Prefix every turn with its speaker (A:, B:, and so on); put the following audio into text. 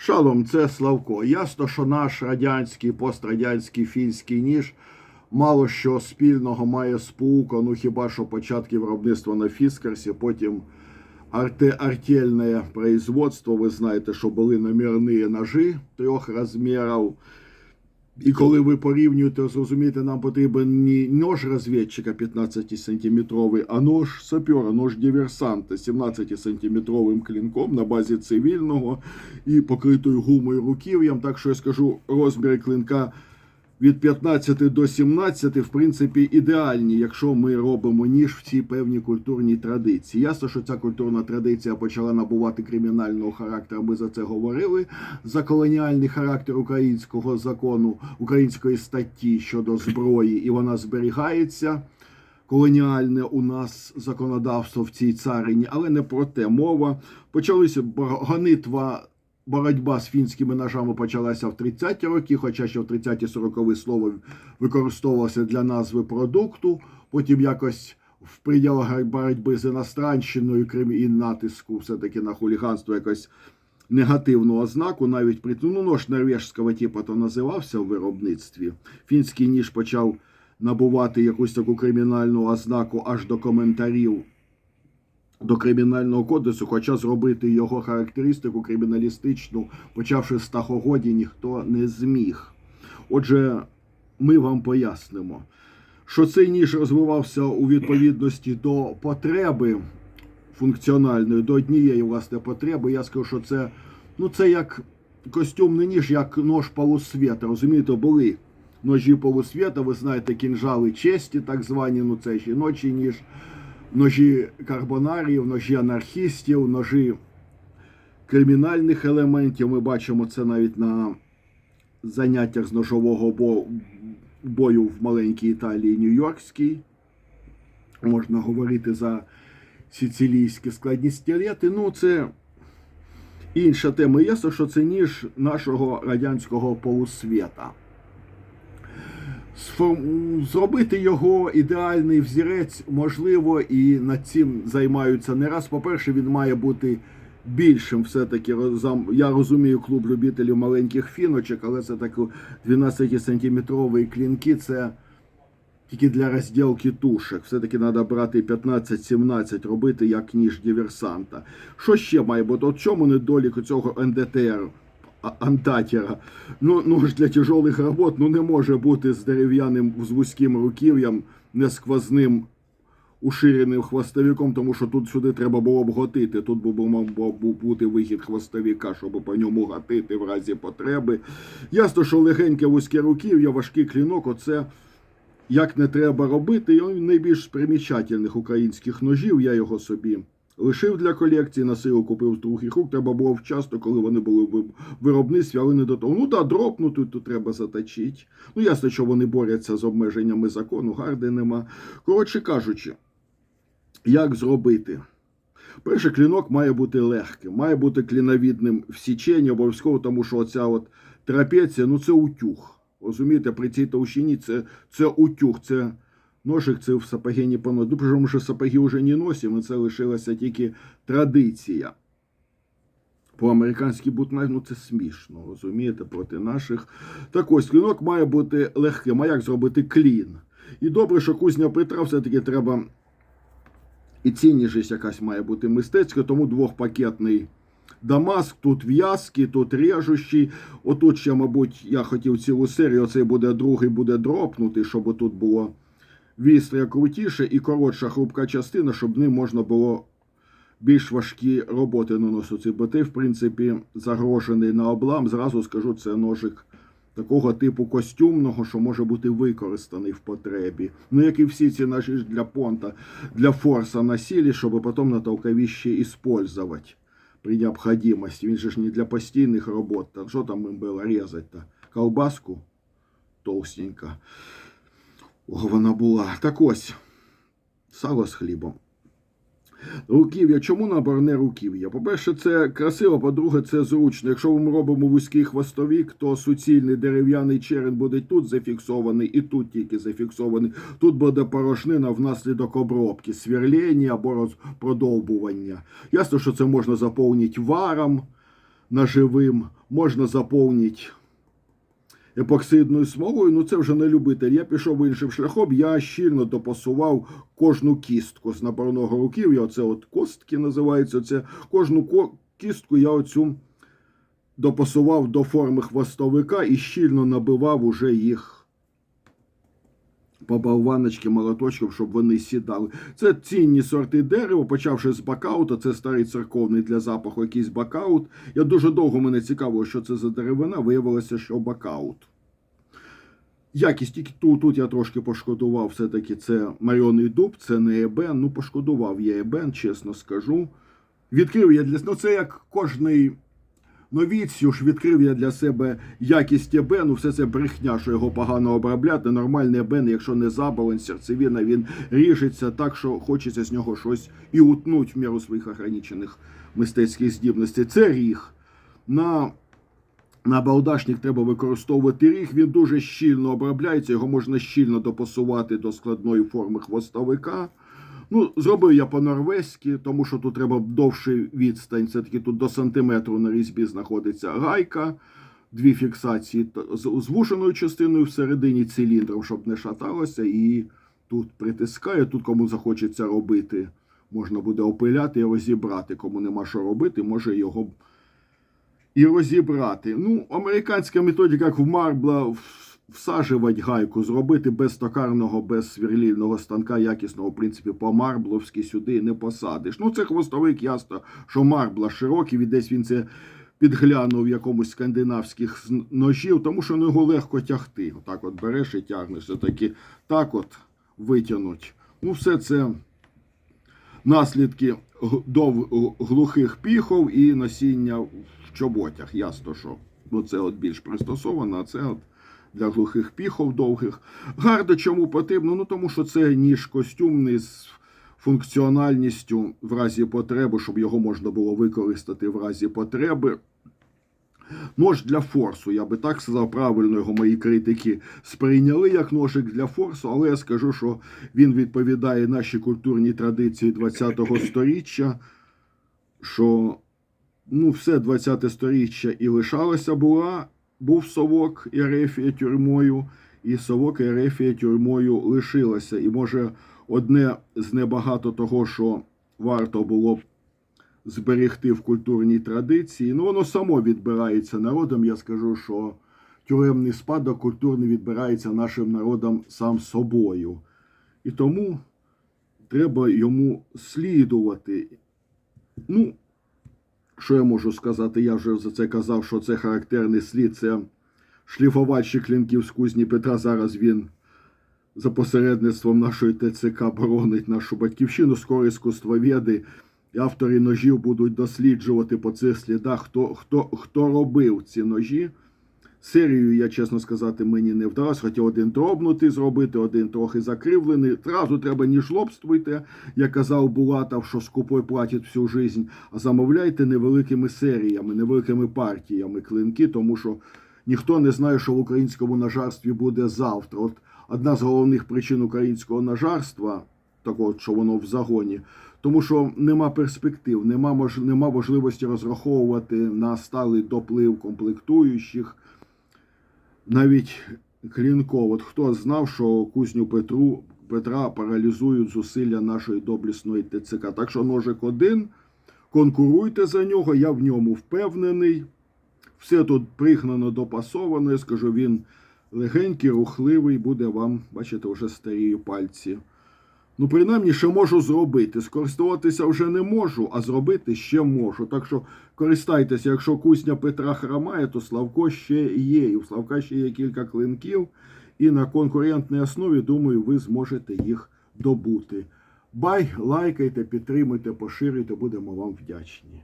A: Шалом, це Славко. Ясно, що наш радянський, пострадянський фінський ніж мало що спільного має з паука, ну хіба що початки виробництва на Фіскарсі, потім арте артельне производство. Ви знаєте, що були номерні ножі трьох розмірів. І коли ви порівнюєте, зрозумієте, нам потрібен не нож розвідчика 15-сантиметровий, а нож сапера, нож диверсанта 17-сантиметровим клінком на базі цивільного і покритою гумою руків'ям. Так що я скажу, розміри клинка від 15 до 17, в принципі, ідеальні, якщо ми робимо ніж в цій певній культурній традиції. Ясно, що ця культурна традиція почала набувати кримінального характеру. Ми за це говорили. За колоніальний характер українського закону, української статті щодо зброї, і вона зберігається. Колоніальне у нас законодавство в цій царині, але не про те мова. Почалися гонитва боротьба з фінськими ножами почалася в 30-ті роки, хоча ще в 30-ті 40-ві слово використовувалося для назви продукту. Потім якось в пределах боротьби з іностранщиною крім і натиску все-таки на хуліганство якось негативну ознаку, навіть при ну, нож норвежського типу то називався в виробництві. Фінський ніж почав набувати якусь таку кримінальну ознаку аж до коментарів до кримінального кодексу, хоча зробити його характеристику криміналістичну, почавши з тахогоді, ніхто не зміг. Отже, ми вам пояснимо, що цей ніж розвивався у відповідності до потреби функціональної, до однієї власне потреби. Я скажу, що це, ну, це як костюмний ніж, як нож полусвіта. Розумієте, були ножі полусвіта, ви знаєте, кінжали честі, так звані, ну це жіночий ніж ножі карбонарів, ножі анархістів, ножі кримінальних елементів. Ми бачимо це навіть на заняттях з ножового бо- бою в маленькій Італії Нью-Йоркській. Можна говорити за сицилійські складні стілети. Ну, це інша тема. Ясно, що це ніж нашого радянського полусвіта зробити його ідеальний взірець можливо, і над цим займаються не раз. По-перше, він має бути більшим. Все-таки я розумію клуб любителів маленьких фіночок, але це такі 12-сантиметрові клінки. Це тільки для розділки тушек. Все-таки треба брати 15-17, робити як ніж диверсанта. Що ще має бути? От чому недолік цього НДТР? А- андатера. Ну, нож для тяжелих робот ну, не може бути з дерев'яним з вузьким руків'ям, не сквозним уширеним хвостовиком, тому що тут сюди треба було б готити. Тут мав бу- бу- бути вихід хвостовика, щоб по ньому гатити в разі потреби. Ясно, що легеньке вузьке руків'я, важкий клінок, оце як не треба робити. І найбільш примічательних українських ножів. Я його собі лишив для колекції, на силу купив з других рук. Треба було вчасно, коли вони були виробництві, але не до того. Ну так, дропнути тут треба заточити. Ну, ясно, що вони борються з обмеженнями закону, гарди нема. Коротше кажучи, як зробити? Перший клінок має бути легким, має бути кліновідним в січенні, обов'язково, тому що оця от трапеція, ну це утюг. Розумієте, при цій товщині це, це утюг, це ножик, це в сапоги не поносить. Ну, причому, що сапоги вже не носимо, це лишилася тільки традиція. По-американськи бутнайф, ну це смішно, розумієте, проти наших. Так ось, клінок має бути легким. А як зробити клін? І добре, що кузня Петра все-таки треба і цінність якась має бути мистецька, тому двохпакетний Дамаск, тут в'язки, тут режущий. Отут ще, мабуть, я хотів цілу серію, оцей буде другий буде дропнутий, щоб тут було вістря крутіше і коротша хрупка частина, щоб ним можна було більш важкі роботи наносити. Бо ти, в принципі, загрожений на облам. Зразу скажу, це ножик такого типу костюмного, що може бути використаний в потребі. Ну, як і всі ці ж для понта, для форса носили, щоб потім на толковище использовать при необходимости. Він же ж не для постійних робот. Та що там їм було різати-то? Колбаску толстенька. О, вона була. Так ось, сало з хлібом. Руків'я. Чому наборне руків'я? По-перше, це красиво, по-друге, це зручно. Якщо ми робимо вузький хвостовік, то суцільний дерев'яний черен буде тут зафіксований і тут тільки зафіксований. Тут буде порожнина внаслідок обробки, сверлення або продовбування. Ясно, що це можна заповнити варом. наживим, можна заповнити епоксидною смолою. Ну це вже не любитель. Я пішов іншим шляхом, я щільно допасував кожну кістку з наборного руків'я. Оце от костки називаються. Це кожну ко- кістку я оцю допасував до форми хвостовика і щільно набивав уже їх по болваночки молоточком, щоб вони сідали. Це цінні сорти дерева, почавши з бакаута, це старий церковний для запаху якийсь бакаут. Я дуже довго мене цікавило, що це за деревина, виявилося, що бакаут. Якість тільки тут, тут я трошки пошкодував, все-таки це маріоний дуб, це не ебен. Ну, пошкодував я ебен, чесно скажу. Відкрив я для ну це як кожний новіцю ж відкрив я для себе якість ебену, все це брехня, що його погано обробляти. Нормальний ебен, якщо не забален, серцевина, він ріжеться так, що хочеться з нього щось і утнуть в міру своїх ограничених мистецьких здібностей. Це ріг. На на балдашник треба використовувати ріг, він дуже щільно обробляється, його можна щільно допасувати до складної форми хвостовика. Ну, зробив я по-норвезьки, тому що тут треба довший відстань. Все-таки тут до сантиметру на різьбі знаходиться гайка, дві фіксації з звуженою частиною всередині циліндром, щоб не шаталося, і тут притискає. Тут кому захочеться робити, можна буде опиляти і розібрати. Кому нема що робити, може його і розібрати. Ну, американська методика, як в марбла, всаживать гайку, зробити без токарного, без сверлільного станка якісного, в принципі, по марбловськи сюди не посадиш. Ну, це хвостовик, ясно, що марбла широкий, і десь він це підглянув в якомусь скандинавських ножів, тому що його легко тягти. Отак от береш і тягнеш. Все-таки так от витягнуть. Ну, все це наслідки глухих піхов і носіння в чоботях. Ясно, що ну, це от більш пристосовано, а це от для глухих піхов довгих. Гарда чому потрібно? Ну тому що це ніж костюмний з функціональністю в разі потреби, щоб його можна було використати в разі потреби. Нож для форсу, я би так сказав, правильно його мої критики сприйняли як ножик для форсу, але я скажу, що він відповідає нашій культурній традиції ХХ століття, що ну, все 20 сторіччя і лишалося була, був совок і Ерефія тюрмою, і совок Ерефія тюрмою лишилася. І може одне з небагато того, що варто було б зберегти в культурній традиції. Ну, воно само відбирається народом. Я скажу, що тюремний спадок культурний відбирається нашим народом сам собою. І тому треба йому слідувати. Ну, що я можу сказати? Я вже за це казав, що це характерний слід. Це шліфувальщик клінків з кузні Петра. Зараз він за посередництвом нашої ТЦК боронить нашу батьківщину, скоро іскусствоведи і автори ножів будуть досліджувати по цих слідах, хто, хто, хто робив ці ножі. Серію, я чесно сказати, мені не вдалося. Хотів один дробнутий зробити, один трохи закривлений. Зразу треба не жлобствуйте, як казав Булатов, що скупой платить всю жизнь, а замовляйте невеликими серіями, невеликими партіями клинки, тому що ніхто не знає, що в українському нажарстві буде завтра. От одна з головних причин українського нажарства, такого, що воно в загоні, тому що нема перспектив, нема, мож, нема можливості розраховувати на сталий доплив комплектуючих. Навіть Клінков. от хто знав, що кузню Петру Петра паралізують зусилля нашої доблісної ТЦК. Так що ножик один, конкуруйте за нього, я в ньому впевнений. Все тут пригнано, допасовано. Я скажу, він легенький, рухливий, буде вам, бачите, вже старі пальці. Ну, принаймні, ще можу зробити. Скористуватися вже не можу, а зробити ще можу. Так що користайтеся, якщо кусня Петра хромає, то Славко ще є. І у Славка ще є кілька клинків. І на конкурентній основі, думаю, ви зможете їх добути. Бай, лайкайте, підтримуйте, поширюйте, будемо вам вдячні.